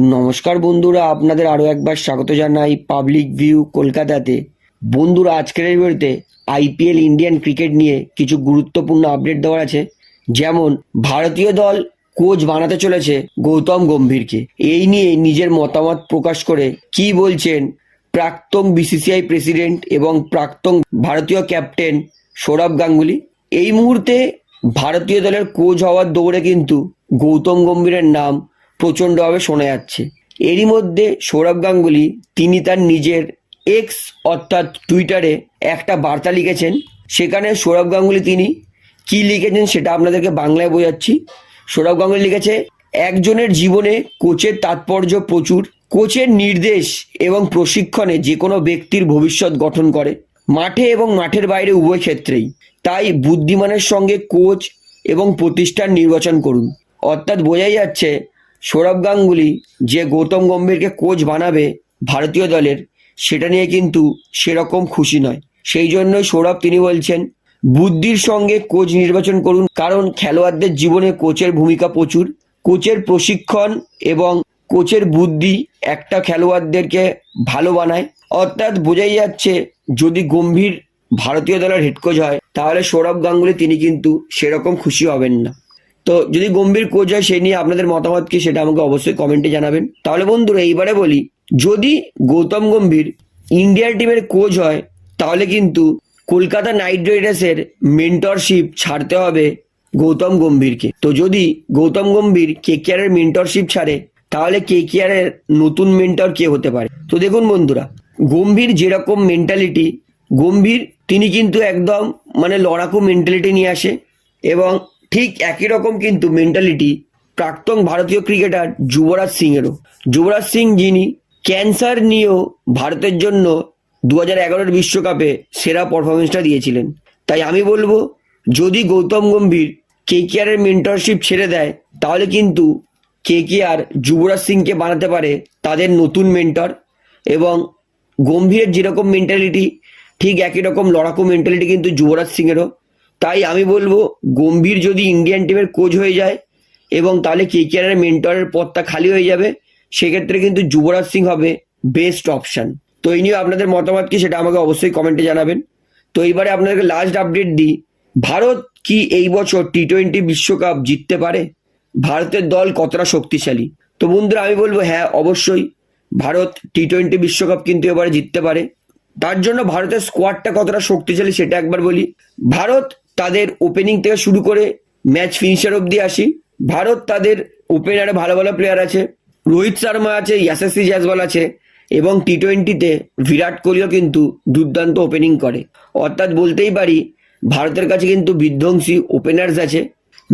নমস্কার বন্ধুরা, আপনাদের আরও একবার স্বাগত জানাই পাবলিক ভিউ কলকাতাতে। বন্ধুরা, আজকের এই ভিডিওতে আইপিএল ইন্ডিয়ান ক্রিকেট নিয়ে কিছু গুরুত্বপূর্ণ আপডেট দেওয়ার আছে। যেমন, ভারতীয় দল কোচ বানাতে চলেছে গৌতম গম্ভীরকে। এই নিয়ে নিজের মতামত প্রকাশ করে কি বলছেন প্রাক্তন বিসিসিআই প্রেসিডেন্ট এবং প্রাক্তন ভারতীয় ক্যাপ্টেন সৌরভ গাঙ্গুলি? এই মুহূর্তে ভারতীয় দলের কোচ হওয়ার দৌড়ে কিন্তু গৌতম গম্ভীরের নাম প্রচণ্ডভাবে শোনা যাচ্ছে। এরই মধ্যে সৌরভ গাঙ্গুলি তিনি তার নিজের এক্স অর্থাৎ টুইটারে একটা বার্তা লিখেছেন। সেখানে সৌরভ গাঙ্গুলি তিনি কি লিখেছেন সেটা আপনাদেরকে বাংলায় বোঝাচ্ছি। সৌরভ গাঙ্গুলি লিখেছে, একজনের জীবনে কোচের তাৎপর্য প্রচুর। কোচের নির্দেশ এবং প্রশিক্ষণে যে কোনো ব্যক্তির ভবিষ্যৎ গঠন করে। মাঠে এবং মাঠের বাইরে উভয় ক্ষেত্রেই। তাই বুদ্ধিমানের সঙ্গে কোচ এবং প্রতিষ্ঠান নির্বাচন করুন। অর্থাৎ বোঝাই যাচ্ছে সৌরভ গাঙ্গুলি যে গৌতম গম্ভীরকে কোচ বানাবে ভারতীয় দলের, সেটা নিয়ে কিন্তু সেরকম খুশি নয়। সেই জন্যই সৌরভ তিনি বলছেন, বুদ্ধির সঙ্গে কোচ নির্বাচন করুন, কারণ খেলোয়াড়দের জীবনে কোচের ভূমিকা প্রচুর। কোচের প্রশিক্ষণ এবং কোচের বুদ্ধি একটা খেলোয়াড়দেরকে ভালো বানায়। অর্থাৎ বোঝাই যাচ্ছে, যদি গম্ভীর ভারতীয় দলের হেড কোচ হয়, তাহলে সৌরভ গাঙ্গুলি তিনি কিন্তু সেরকম খুশি হবেন না। তো যদি গম্ভীর কোচ হয় সেই নিয়ে আপনাদের মতামত কি সেটা আমাকে অবশ্যই কমেন্টে জানাবেন। তাহলে বন্ধুরা, এইবারে বলি, যদি গৌতম গম্ভীর ইন্ডিয়ান টিমের কোচ হয়, তাহলে কিন্তু কলকাতা নাইট রাইডার্সের মেন্টরশিপ ছাড়তে হবে গৌতম গম্ভীরকে। তো যদি গৌতম গম্ভীর কে এর মেন্টরশিপ ছাড়ে, তাহলে কেকেআর এর নতুন মেন্টর কে হতে পারে? তো দেখুন বন্ধুরা, গম্ভীর যেরকম মেন্টালিটি গম্ভীর তিনি কিন্তু একদম মানে লড়াকু মেন্টালিটি নিয়ে আসে এবং ঠিক একই রকম কিন্তু মেন্টালিটি প্রাক্তন ভারতীয় ক্রিকেটার যুবরাজ সিংয়েরও। যুবরাজ সিং যিনি ক্যান্সার নিয়েও ভারতের জন্য দু হাজার এগারোর বিশ্বকাপে সেরা পারফরমেন্সটা দিয়েছিলেন। তাই আমি বলব, যদি গৌতম গম্ভীর কেকেআর এর মেন্টরশিপ ছেড়ে দেয়, তাহলে কিন্তু কেকেআর যুবরাজ সিংকে বানাতে পারে তাদের নতুন মেন্টর এবং গম্ভীরের যেরকম মেন্টালিটি ঠিক একই রকম লড়াকু মেন্টালিটি কিন্তু যুবরাজ সিংয়েরও। তাই আমি বলব, গম্ভীর যদি ইন্ডিয়ান টিমের কোচ হয়ে যায় এবং তাহলে কেকেআর এর মেন্টরের পদটা খালি হয়ে যাবে, সেক্ষেত্রে কিন্তু যুবরাজ সিং হবে বেস্ট অপশন তো এই নিয়ে আপনাদের মতামত কি সেটা আমাকে অবশ্যই কমেন্টে জানাবেন। তো এইবারে আপনাদেরকে লাস্ট আপডেট দিই। ভারত কি এই বছর টি টোয়েন্টি বিশ্বকাপ জিততে পারে? ভারতের দল কতটা শক্তিশালী? তো বন্ধুরা, আমি বলব হ্যাঁ অবশ্যই ভারত টি টোয়েন্টি বিশ্বকাপ কিন্তু এবারে জিততে পারে। তার জন্য ভারতের স্কোয়াডটা কতটা শক্তিশালী সেটা একবার বলি। ভারত তাদের ওপেনিং থেকে শুরু করে ম্যাচ ফিনিশার অব্দি আসি। ভারত তাদের ওপেনারে ভালো ভালো প্লেয়ার আছে। রোহিত শর্মা আছে ইয়াসাসি জাসওয়াল আছে এবং টি টোয়েন্টিতে বিরাট কোহলিও কিন্তু দুর্দান্ত ওপেনিং করে। অর্থাৎ বলতেই পারি, ভারতের কাছে কিন্তু বিধ্বংসী ওপেনার্স আছে।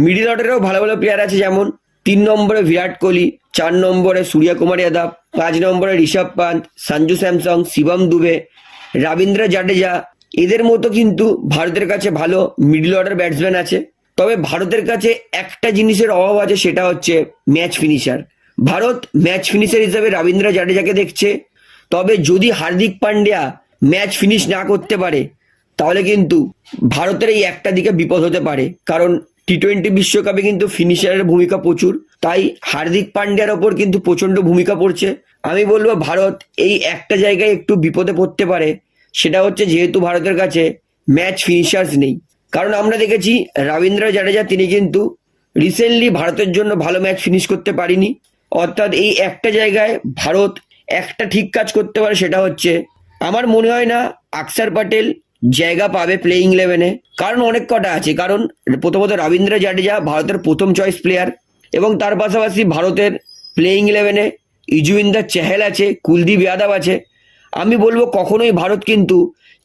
মিডিল অর্ডারেও ভালো ভালো প্লেয়ার আছে যেমন, তিন নম্বরে বিরাট কোহলি, চার নম্বরে সূর্য কুমার যাদব, পাঁচ নম্বরে ঋষভ পান্ত সঞ্জু স্যামসং, শিবম দুবে, রবীন্দ্র জাডেজা এদের মতো কিন্তু ভারতের কাছে ভালো মিডল অর্ডার ব্যাটসম্যান আছে। তবে ভারতের কাছে একটা জিনিসের অভাব আছে, সেটা হচ্ছে match finisher Bharat match finisher হিসেবে রবীন্দ্র জাডেজাকে দেখছে। তবে যদি হার্দিক পান্ডিয়া ম্যাচ ফিনিশ না করতে পারে, তাহলে কিন্তু ভারতের এই একটা দিকে বিপদ হতে পারে। কারণ টি টোয়েন্টি বিশ্বকাপে কিন্তু ফিনিশারের ভূমিকা প্রচুর। তাই হার্দিক পান্ডিয়ার ওপর কিন্তু প্রচণ্ড ভূমিকা পড়ছে। আমি বলব ভারত এই একটা জায়গায় একটু বিপদে পড়তে পারে। সেটা হচ্ছে যেহেতু ভারতের কাছে ম্যাচ ফিনিশার্স নেই। কারণ আমরা দেখেছি রবীন্দ্র জাডেজা, তিনি কিন্তু রিসেন্টলি ভারতের জন্য ভালো ম্যাচ ফিনিশ করতে পারিনি। অর্থাৎ এই একটা জায়গায় ভারত একটা ঠিক কাজ করতে পারে, সেটা হচ্ছে আমার মনে হয় না আকসার প্যাটেল জায়গা পাবে প্লেইং ইলেভেনে কারণ অনেক কটা আছে। কারণ প্রথমত রবীন্দ্র জাডেজা ভারতের প্রথম চয়েস প্লেয়ার এবং তার পাশাপাশি ভারতের প্লেইং ইলেভেনে ইজুইন্দার চেহেল আছে, কুলদীপ যাদব আছে। আমি বলব কখনোই ভারত কিন্তু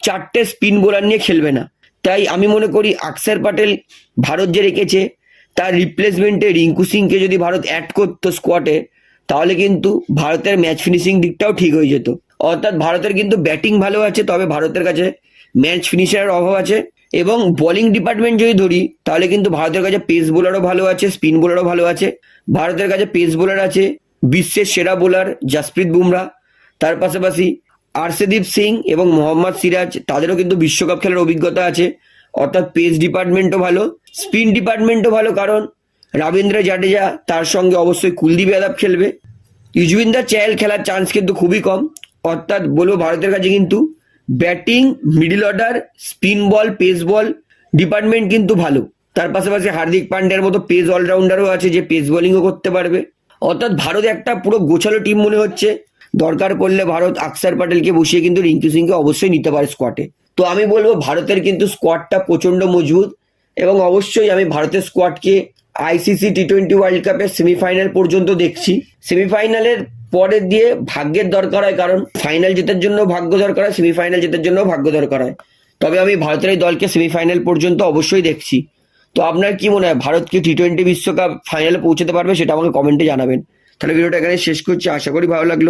চারটে স্পিন বোলার নিয়ে খেলবে না। তাই আমি মনে করি আকসার প্যাটেল ভারত যে রেখেছে, তার রিপ্লেসমেন্টে রিঙ্কু সিংকে যদি ভারত অ্যাড করতো স্কোয়াডে তাহলে কিন্তু ভারতের ম্যাচ ফিনিশিং দিকটাও ঠিক হয়ে যেত। অর্থাৎ ভারতের কিন্তু ব্যাটিং ভালো আছে, তবে ভারতের কাছে ম্যাচ ফিনিশারের অভাব আছে। এবং বোলিং ডিপার্টমেন্ট যদি ধরি, তাহলে কিন্তু ভারতের কাছে পেস বোলারও ভালো আছে স্পিন বোলারও ভালো আছে। ভারতের কাছে পেস বোলার আছে বিশ্বের সেরা বোলার জাসপ্রীত বুমরা। তার পাশাপাশি আরশেদীপ সিং এবং মোহাম্মদ সিরাজ, তাদেরও কিন্তু বিশ্বকাপ খেলার অভিজ্ঞতা আছে। অর্থাৎ পেস ডিপার্টমেন্টও ভালো, স্পিন ডিপার্টমেন্টও ভালো, কারণ রবীন্দ্র জাডেজা তার সঙ্গে অবশ্যই কুলদীপ যাদব খেলবে। ইউজবিন্দার চেয়াল খেলার চান্স কিন্তু খুবই কম। অর্থাৎ বলব ভারতের কাছে কিন্তু batting middle order spin ball pace ball department কিন্তু ভালো। তার পাশাপাশি হার্দিক পান্ডের মতো পেস অলরাউন্ডারও আছে যে পেস বোলিংও করতে পারবে। অর্থাৎ ভারত একটা পুরো গোছালো টিম মনে হচ্ছে। দরকার পড়লে ভারত আকসার প্যাটেলকে বসিয়ে কিন্তু রিঙ্কু সিংকে অবশ্যই নিতে পারে স্কোয়াডে তো আমি বলব ভারতের কিন্তু স্কোয়াডটা প্রচণ্ড মজবুত এবং অবশ্যই আমি ভারতের স্কোয়াডকে আইসিসি টি টোয়েন্টি ওয়ার্ল্ড কাপের সেমিফাইনাল পর্যন্ত দেখছি। সেমিফাইনালের পরে দিয়ে ভাগ্যের দরকার হয় কারণ ফাইনাল জেতার জন্য ভাগ্য দরকার হয় সেমিফাইনাল জেতার জন্য ভাগ্য দরকার হয়। তবে আমি ভারতের এই দলকে সেমিফাইনাল পর্যন্ত অবশ্যই দেখছি। তো আপনার কি মনে হয়, ভারত কি টি টোয়েন্টি বিশ্বকাপ ফাইনালে পৌঁছতে পারবে সেটা আমাকে কমেন্টে জানাবেন। তাহলে ভিডিওটা এখানে শেষ করছি, আশা করি ভালো লাগল।